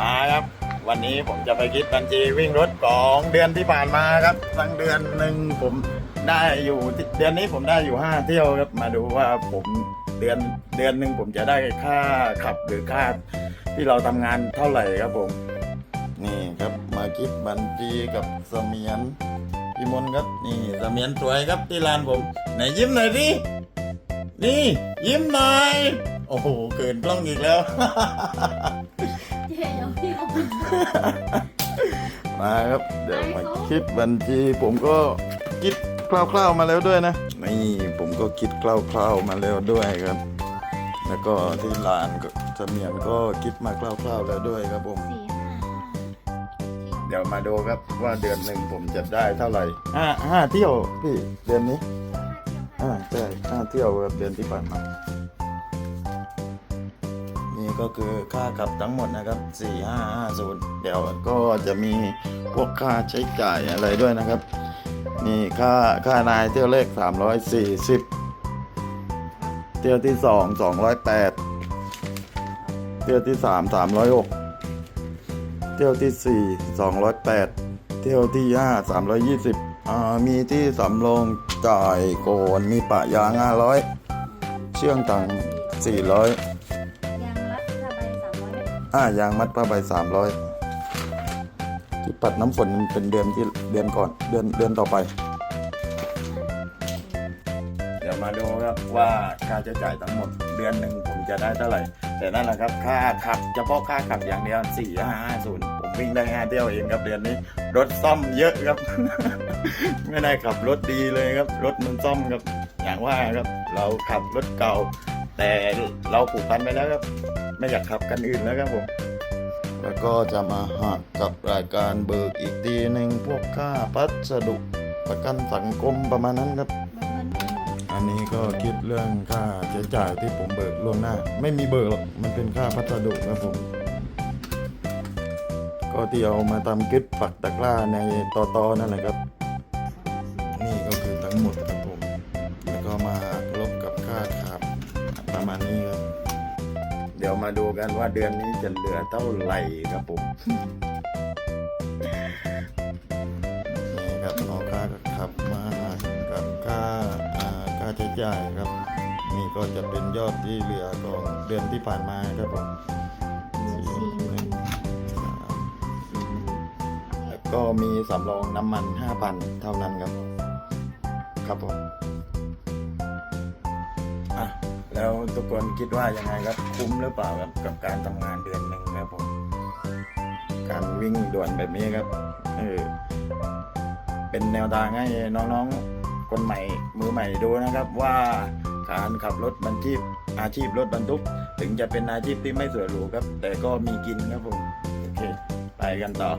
มาครับ วันนี้ผมจะไปคิดบัญชีวิ่งรถของเดือนที่ผ่านมาครับทั้งเดือนหนึ่งผมได้อยู่เดือนนี้ผมได้อยู่ห้าเที่ยวครับมาดูว่าผมเดือนเดือนหนึ่งผมจะได้ค่าขับหรือค่าที่เราทำงานเท่าไหร่ครับผม นี่ครับมาคิดบัญชีกับเสมียนพี่มนครับนี่เสมียนสวยครับที่ร้านผมไหนยิ้มหน่อยดินี่ ยิ้มหน่อย โอ้โห เกินกล้องอีกแล้ว เจ๊เดี๋ยวพี่เอาไปมาครับ เดี๋ยวมาคิดบัญชีผมก็คิดคร่าวๆมาแล้วด้วยนะ นี่ผมก็คิดคร่าวๆมาแล้วด้วยครับ แล้วก็ที่ร้านก็เสมียนก็คิดมาคร่าวๆแล้วด้วยครับผม สี่ห้าเดี๋ยวมาดูครับว่าเดือนหนึ่งผมจะได้เท่าไหร่ห้าห้าเที่ยวพี่เดือนนี้อ่าใช่ห้าเที่ยวครับเดือนที่ผ่านมานี่ ก็คือค่ากับทั้งหมดนะครับสี่ห้าห้าศูนย์เดี๋ยวก็จะมีพวกค่าใช้จ่ายอะไรด้วยนะครับ นี่ค่าค่านายเที่ยวเลขสามร้อยสี่สิบเที่ยวที่สองสองร้อยแปดเที่ยวที่สามสามร้อยหกเที่ยวที่ 4 208 เที่ยวที่ 5 320อ่ามีที่สำรองจ่ายโกนมีปะยาง 500 เชื่องตัง400 อยอ่ายางมัดผ้าใบ300ที่ปัดน้ำฝนมันเป็นเดือนที่เดือนก่อนเดือนเดือนต่อไป เดี๋ยวมาดูครับว่าค่าใช้จ่ายทั้งหมดเดือนหนึ่งผมจะได้เท่าไหร่ แต่นั่นแหละครับค่าขับเฉพาะค่าขับอย่างเดียวสี่ห้าห้าศูนย์ผมวิ่งได้ห้าเที่ยวเองครับเดือนนี้ รถซ่อมเยอะครับ ไม่ได้ขับรถดีเลยครับ รถมันซ่อมครับอย่างว่าครับ เราขับรถเก่า แต่เราผูกพันไปแล้วครับ ไม่อยากขับกันอื่นแล้วครับผม แล้วก็จะมาหักกับรายการเบิกอีกทีหนึ่งพวกค่าพัสดุประกันสังคมประมาณนั้นครับ อันนี้ก็คิดเรื่องค่าใช้จ่ายที่ผมเบิกล่วงหน้า ไม่มีเบิกหรอกมันเป็นค่าพัสดุครับผมก็ที่เอามาทำคลิปปักตะกร้าในตอตอนั่นแหละครับ มาดูกันว่าเดือนนี้จะเหลือเท่าไหร่ครับผมนี่ครับเอาค่าขับมากับค่าอ่าค่าใช้จ่ายครับ นี่ก็จะเป็นยอดที่เหลือของเดือนที่ผ่านมาครับผมแล้วก็มีสำรองน้ำมัน 5,000 เท่านั้นครับ ครับผม แล้วทุกคนคิดว่ายังไงครับคุ้มหรือเปล่าครับกับการทำงานเดือนหนึ่งครับผมการวิ่งด่วนแบบนี้ครับเออเป็นแนวทางให้น้องๆ คนใหม่มือใหม่ดูนะครับว่าการขับรถบรรทุกอาชีพรถบรรทุก ถึงจะเป็นอาชีพที่ไม่สวยหรูครับ แต่ก็มีกินครับผม โอเค ไปกันต่อ